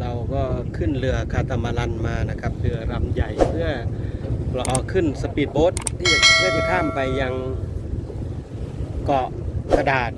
เราก็ขึ้นเรือคาตามารันมานะครับเรือลำใหญ่เพื่อรอขึ้นสปีดโบ๊ทที่เพื่อจะข้ามไปยังเกาะกระดาษ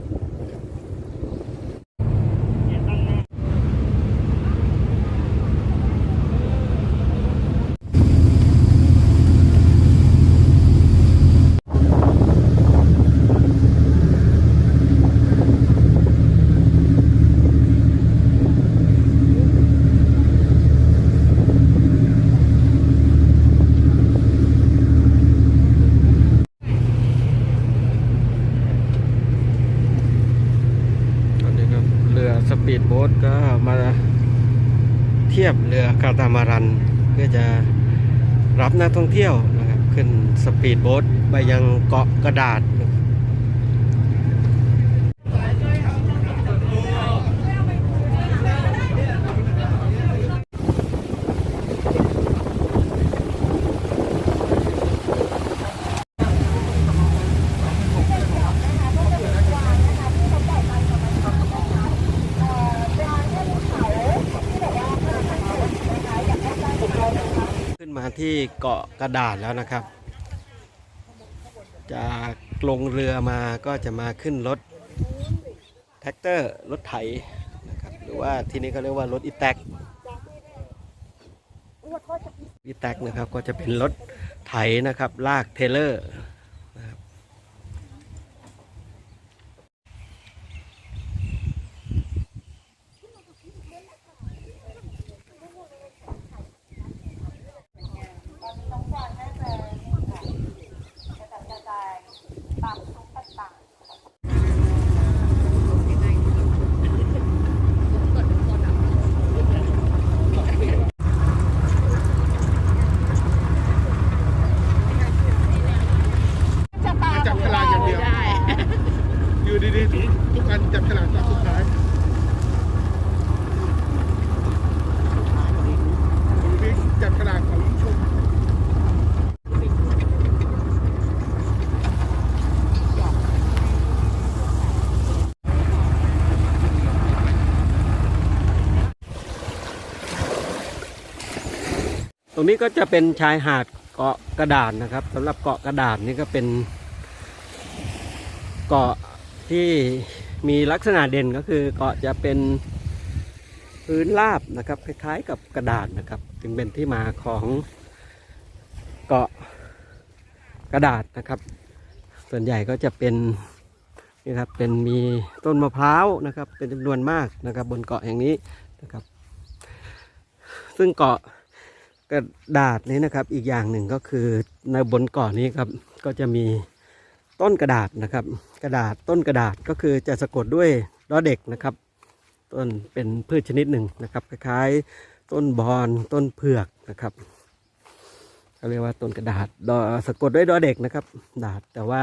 ตอนนี้ครับเรือส ปีดโบ๊ทก็มาเทียบเรือคาตามารัน เพื่อจะรับนักท่องเที่ยวนะครับขึ้นสปีดโบ๊ทไปยังเกาะกระดาษ นมาที่เกาะกระดาษแล้วนะครับ จากลงเรือมาก็จะมาขึ้นรถแท็กเตอร์รถไถนะครับหรือว่าที่นี่เขาเรียกว่ารถอีแท็กอีแท็กนะครับก็จะเป็นรถไถนะครับลากเทเลอร์นะครับ จับฉลากอย่างเดียว อยู่ดีๆทุกอันจับฉลากตอนสุดท้ายอยู่ดีจับฉลากของชม ต รงนี้ก็จะเป็นชายหาดเกาะกระดาษนะครับสำหรับเกาะกระดาษนี่ก็เป็น เกาะที่มีลักษณะเด่นก็คือเกาะจะเป็นพื้นราบนะครับคล้ายๆกับกระดาษนะครับจึงเป็นที่มาของเกาะกระดาษนะครับ ส่วนใหญ่ก็จะเป็นนี่ครับเป็นมีต้นมะพร้าวนะครับ เป็นจำนวนมากนะครับ บนเกาะแห่งนี้นะครับ ซึ่งเกาะ กระดาษนี้นะครับอีกอย่างหนึ่งก็คือในบนเกาะนี้ครับก็จะมีต้นกระดาษนะครับ กระดาษต้นกระดาษก็คือจะสะกดด้วยดอเด็กนะครับ ต้นเป็นพืชชนิดหนึ่งนะครับ คล้ายๆต้นบอนต้นเผือกนะครับเขาเรียกว่าต้นกระดาษดอสะกดด้วยดอเด็กนะครับดาษแต่ว่า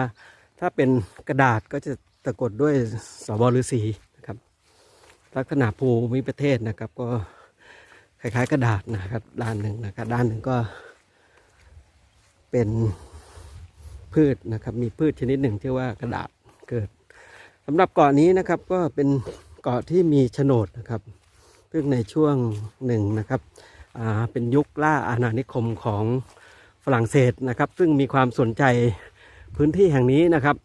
ถ้าเป็นกระดาษก็จะสะกดด้วยสบฤษีนะครับ ลักษณะภูมิประเทศนะครับก็ คล้าย ๆ กระดาษนะครับ ด้านหนึ่งนะครับ ด้านหนึ่งก็ เป็นพืชนะครับ มีพืชชนิดหนึ่งที่ว่ากระดาษเกิดสำหรับเกาะนี้นะครับก็เป็นเกาะที่มีโฉนดนะครับซึ่งในช่วงหนึ่งนะครับเป็นยุคล่าอาณานิคมของฝรั่งเศสนะครับ ซึ่งมีความสนใจพื้นที่แห่งนี้นะครับ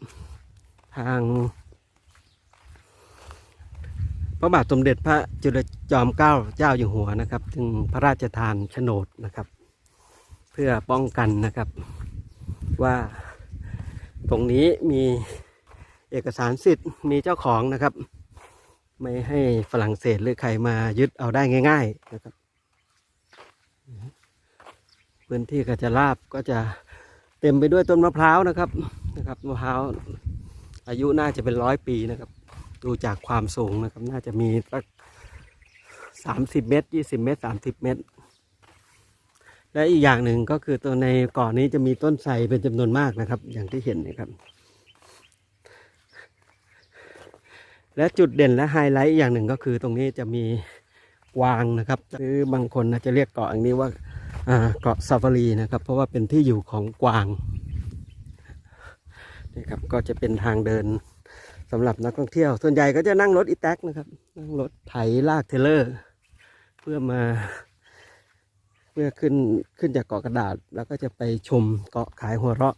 ทาง พระบาทสมเด็จพระจุลจอมเกล้าเจ้าอยู่หัวนะครับจึงพระราชทานโฉนดนะครับ เพื่อป้องกันนะครับ ว่าตรงนี้มีเอกสารสิทธิ์มีเจ้าของนะครับ ไม่ให้ฝรั่งเศสหรือใครมายึดเอาได้ง่าย ๆนะครับ พื้นที่ก็จะราบก็จะเต็มไปด้วยต้นมะพร้าวนะครับนะครับมะพร้าวอายุน่าจะเป็นร้อยปีนะครับ ดูจากความสูงนะครับ น่าจะมีสักสามสิบเมตรยี่สิบเมตรสามสิบเมตร และอีกอย่างหนึ่งก็คือตัวในเกาะนี้จะมีต้นไทรเป็นจำนวนมากนะครับ อย่างที่เห็นนะครับ และจุดเด่นและไฮไลท์อย่างหนึ่งก็คือตรงนี้จะมีกวางนะครับ หรือบางคนอาจะเรียกเกาะอย่างนี้ว่าอ่าเกาะซาฟารีนะครับ เพราะว่าเป็นที่อยู่ของกวางนี่ครับก็จะเป็นทางเดิน สำหรับนักท่องเที่ยว ส่วนใหญ่ก็จะนั่งรถอีแท็กนะครับ นั่งรถไถลากเทเลอร์ เพื่อมา เพื่อขึ้นขึ้นจากเกาะกระดาษ แล้วก็จะไปชมเกาะขายหัวเราะ